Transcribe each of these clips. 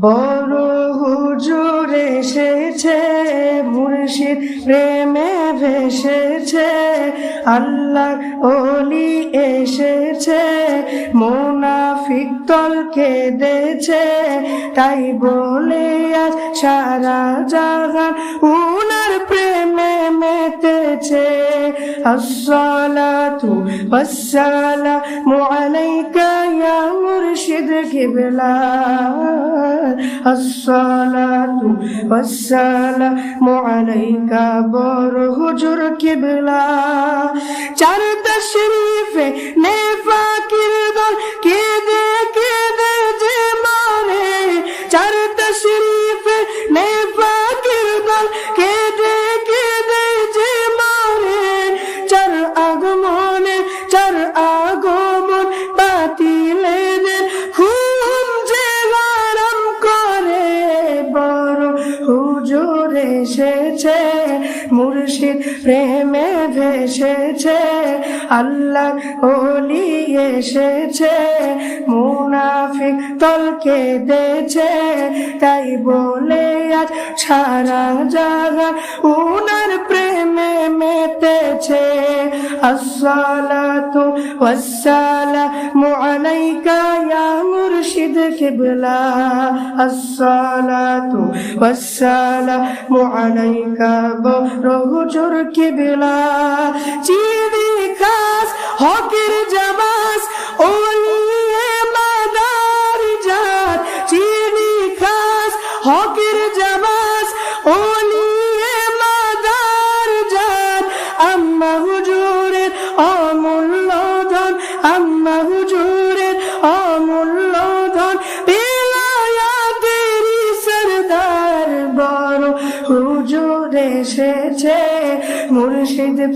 বড় হুজুর এসেছে মুর্শিদ প্রেমে ভেসেছে আল্লাহ ওলি এসেছে মোনাফিক দল কেঁদেছে তাই বলে আজ সারা জাগান উনার প্রেমে মেতেছে। মুর্শিদ কিবলা। আলাইকা বড় হুজুর কিবলা। চার নেফাকির দল কেঁদে মুর্শিদ প্রেমে ভেসেছে আল্লাহ ওলি এসেছে, মুনাফিক তলকে দেছে। তাই বলে আজ সারা জাগা উনার প্রেমে মেতেছে। আসসালাতু ওয়াসসালামু আলাইকা ইয়া মুর্শিদ কিবলা আসসালাতু ওয়াসসালামু আলাইকা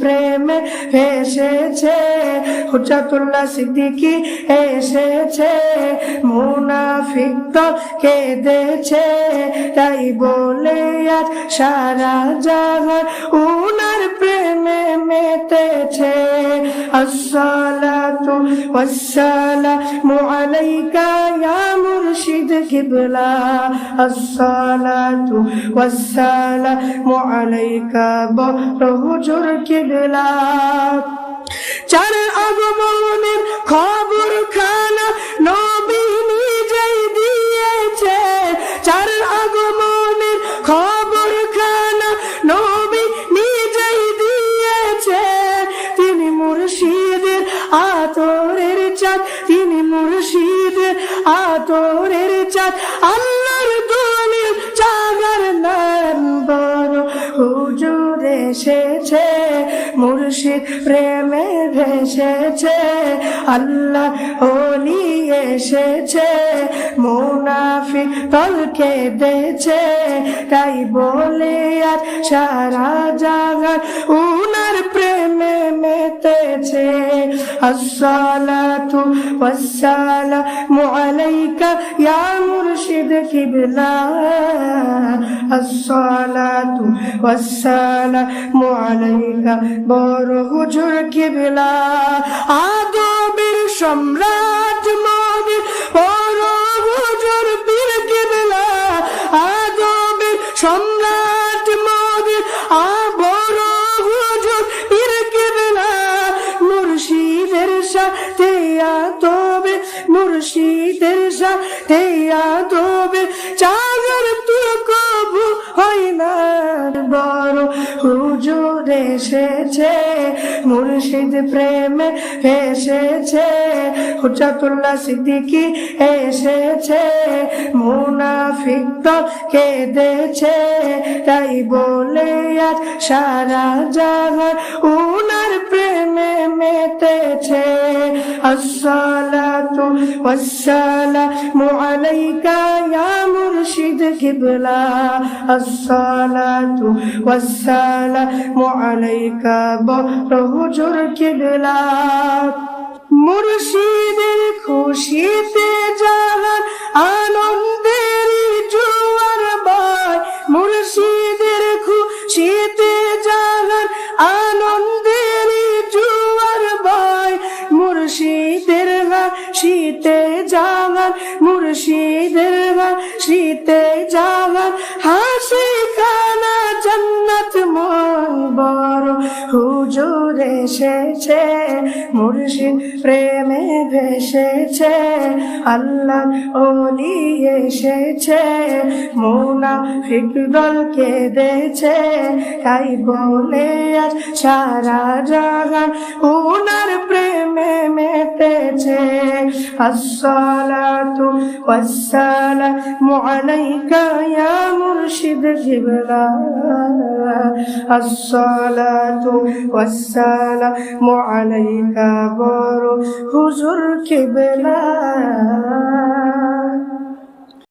প্রেমে এসেছে। হুজাতুল্লাহ সিদ্দিকি এসেছে। মুনাফিক তো কেঁদেছে। তাই বলে আজ সারা জাগার উনার প্রেমে মেতেছে। আসসালাতু والسلام عليك يا مرشد কিবলা الصلاة والسلام বড় হুজুর কিবলা চার আগমনের খবর খানা চাঁদ, তিনি মুর্শিদ, আতরের চাঁদ, আল্লাহর দলিল চাগার নাম বড় হুজুর এসেছে, মুর্শিদ প্রেমে ভেসেছে আল্লাহ ওলি এসেছে মুনাফিক তলকে দেছে তাই বলে আর সারা জাগার উনার প্রেমে মেতেছে। আসসালাতু ওয়াসসালামু আলাইকা ইয়া মুর্শিদ কিবলা। আসসালাতু ওয়াসসালামু আলাইকা বড় হুজুর কিবলা। আদবের সম্রাট মদির বড় হুজুর পীর কিবলা আদবের সম্রাট মদির আবর হুজুর পীর কিবলা মুর্শিদের সাথে আদবে মুর্শিদের সাথে তুই কবু হয় না বড় হুজুর এসেছে, মুর্শিদ প্রেমে এসেছে, হুজাতুল্লাহ সিদ্দিকি এসেছে, মুনাফিক তো কেঁদেছে, তাই বলে আজ সারা জাগান উনার প্রেমে মেতেছে। আসসালাতু ওয়াসসালামু আলাইকা ইয়া কিবলা, আসসালাতু ওয়াসসালামু আলাইকা বড় হুজুর কিবলা। মুর্শিদের খুশিতে জাহান আনন্দের জুয়ার বাই মুর্শিদের খুশিতে জাহান আনন্দের জুয়ার বাই মুর্শিদের শীতে জাগান মুর্শিদের খুশিতে জাহান হাসি খানা জন্নত বড় হুজুর এসেছে। মুর্শিদ প্রেমে ভেসেছে আল্লাহ ওলি এসেছে। মোনা দল কেঁদেছে তাই বলে আজ সারা জাগান প্রেমে মেতেছে আসসালাতু ওয়াসসালামু আলাইকা ইয়া মুর্শিদ জিবলা আসসালাতু ওয়াসসালামু আলাইকা বড় হুজুর কিবলা।